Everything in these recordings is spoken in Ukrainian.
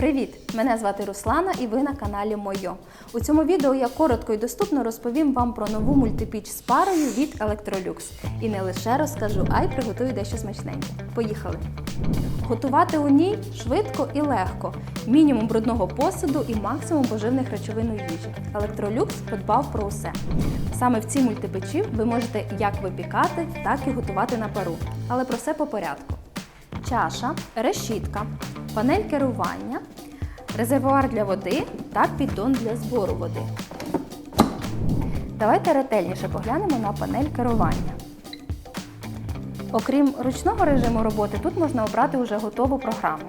Привіт! Мене звати Руслана і ви на каналі Мойо. У цьому відео я коротко і доступно розповім вам про нову мультипіч з парою від Electrolux. І не лише розкажу, а й приготую дещо смачненьке. Поїхали! Готувати у ній швидко і легко. Мінімум брудного посуду і максимум поживних речовин у їжі. Electrolux подбав про усе. Саме в цій мультипечі ви можете як випікати, так і готувати на пару. Але про все по порядку чаша, решітка, панель керування, резервуар для води та піддон для збору води. Давайте ретельніше поглянемо на панель керування. Окрім ручного режиму роботи, тут можна обрати вже готову програму.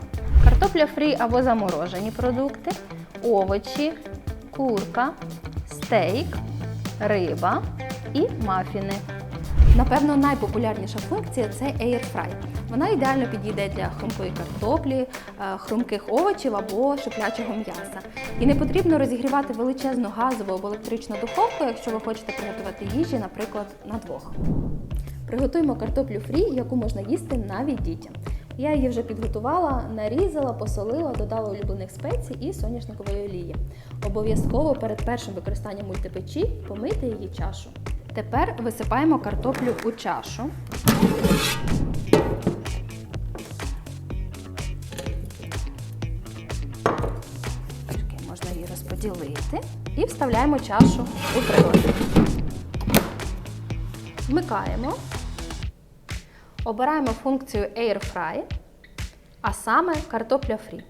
Картопля фрі або заморожені продукти, овочі, курка, стейк, риба і мафіни. Напевно, найпопулярніша функція це Air Fry. Вона ідеально підійде для хрумкої картоплі, е, хрумких овочів або шиплячого м'яса. І не потрібно розігрівати величезну газову або електричну духовку, якщо ви хочете приготувати їжі, наприклад, на двох. Приготуємо картоплю фрі, яку можна їсти навіть дітям. Я її вже підготувала, нарізала, посолила, додала улюблених спецій і соняшникової олії. Обов'язково перед першим використанням мультипечі помийте її чашу. Тепер висипаємо картоплю у чашу. Трішки можна її розподілити і вставляємо чашу у прилад. Вмикаємо. Обираємо функцію Air Fry, а саме картопля фрі.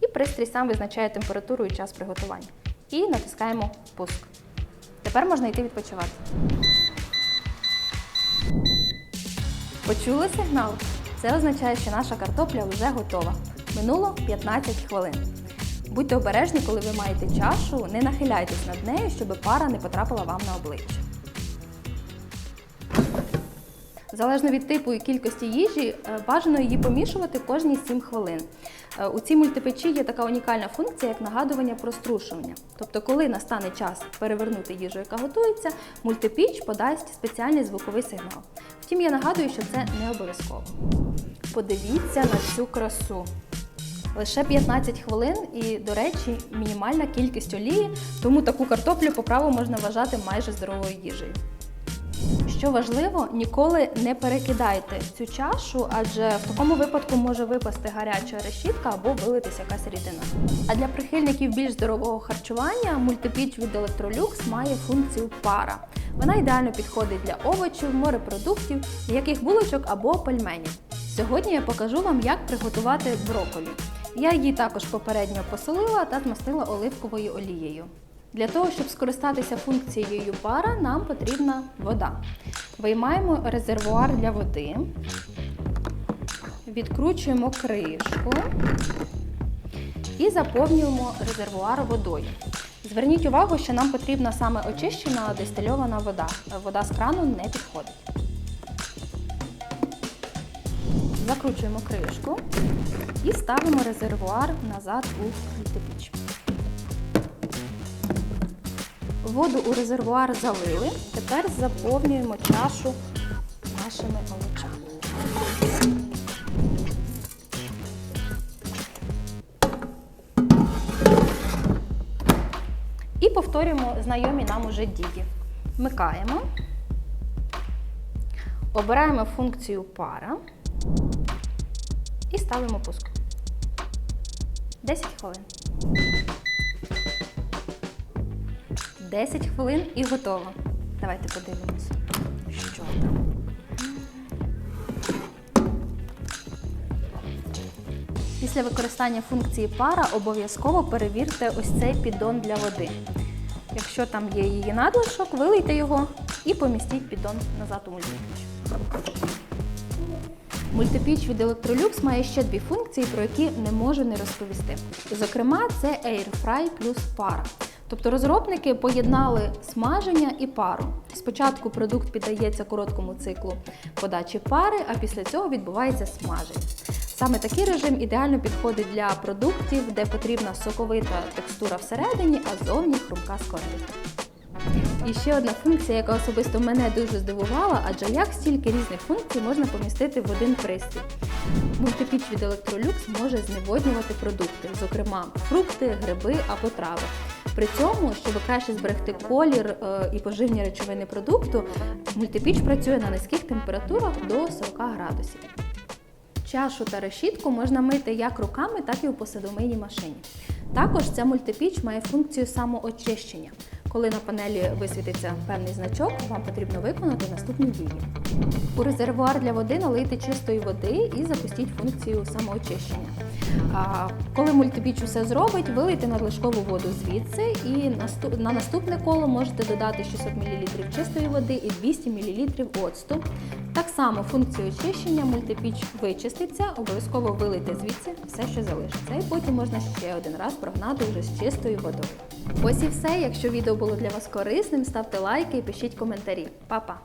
І пристрій сам визначає температуру і час приготування. І натискаємо пуск. Тепер можна йти відпочивати. Почули сигнал? Це означає, що наша картопля вже готова. Минуло 15 хвилин. Будьте обережні, коли ви маєте чашу, не нахиляйтесь над нею, щоб пара не потрапила вам на обличчя. Залежно від типу і кількості їжі, е, бажано її помішувати кожні 7 хвилин. Е, У цій мультипечі є така унікальна функція, як нагадування про струшування. Тобто, коли настане час перевернути їжу, яка готується, мультипіч подасть спеціальний звуковий сигнал. Втім, я нагадую, що це не обов'язково. Подивіться на цю красу. Лише 15 хвилин і, до речі, мінімальна кількість олії, тому таку картоплю по праву можна вважати майже здоровою їжею. Що важливо, ніколи не перекидайте цю чашу, адже в такому випадку може випасти гаряча решітка або вилитись якась рідина. А для прихильників більш здорового харчування мультипіч від Electrolux має функцію пара. Вона ідеально підходить для овочів, морепродуктів, м'яких булочок або пельменів. Сьогодні я покажу вам, як приготувати брокколі. Я її також попередньо посолила та змастила оливковою олією. Для того, щоб скористатися функцією пара, нам потрібна вода. Виймаємо резервуар для води, відкручуємо кришку і заповнюємо резервуар водою. Зверніть увагу, що нам потрібна саме очищена дистильована вода. Вода з крану не підходить. Закручуємо кришку і ставимо резервуар назад у мультипіч. Воду у резервуар залили. Тепер заповнюємо чашу нашими овочами. І повторюємо знайомі нам уже дії. Вмикаємо, обираємо функцію пара і ставимо пуск. 10 хвилин. 10 хвилин і готово. Давайте подивимося, що там. Після використання функції пара обов'язково перевірте ось цей піддон для води. Якщо там є її надлишок, вилийте його і помістіть піддон назад у мультипіч. Мультипіч від Electrolux має ще дві функції, про які не можу не розповісти. Зокрема, це Air Fry плюс пара. Тобто розробники поєднали смаження і пару. Спочатку продукт піддається короткому циклу подачі пари, а після цього відбувається смаження. Саме такий режим ідеально підходить для продуктів, де потрібна соковита текстура всередині, а зовні хрумка скоринка. І ще одна функція, яка особисто мене дуже здивувала, адже як стільки різних функцій можна помістити в один пристрій. Мультипіч від Electrolux може зневоднювати продукти, зокрема фрукти, гриби або трави. При цьому, щоб краще зберегти колір е, і поживні речовини продукту, мультипіч працює на низьких температурах до 40 градусів. Чашу та решітку можна мити як руками, так і у посудомийній машині. Також ця мультипіч має функцію самоочищення. Коли на панелі висвітиться певний значок, вам потрібно виконати наступні дії. У резервуар для води налийте чистої води і запустіть функцію самоочищення. Коли мультипіч усе зробить, вилийте надлишкову воду звідси і на наступне коло можете додати 600 мл чистої води і 200 мл оцту. Так само функцію очищення мультипіч вичиститься, обов'язково вилийте звідси все, що залишиться. І потім можна ще один раз прогнати вже з чистою водою. Ось і все. Якщо відео було для вас корисним, ставте лайки і пишіть коментарі. Па-па!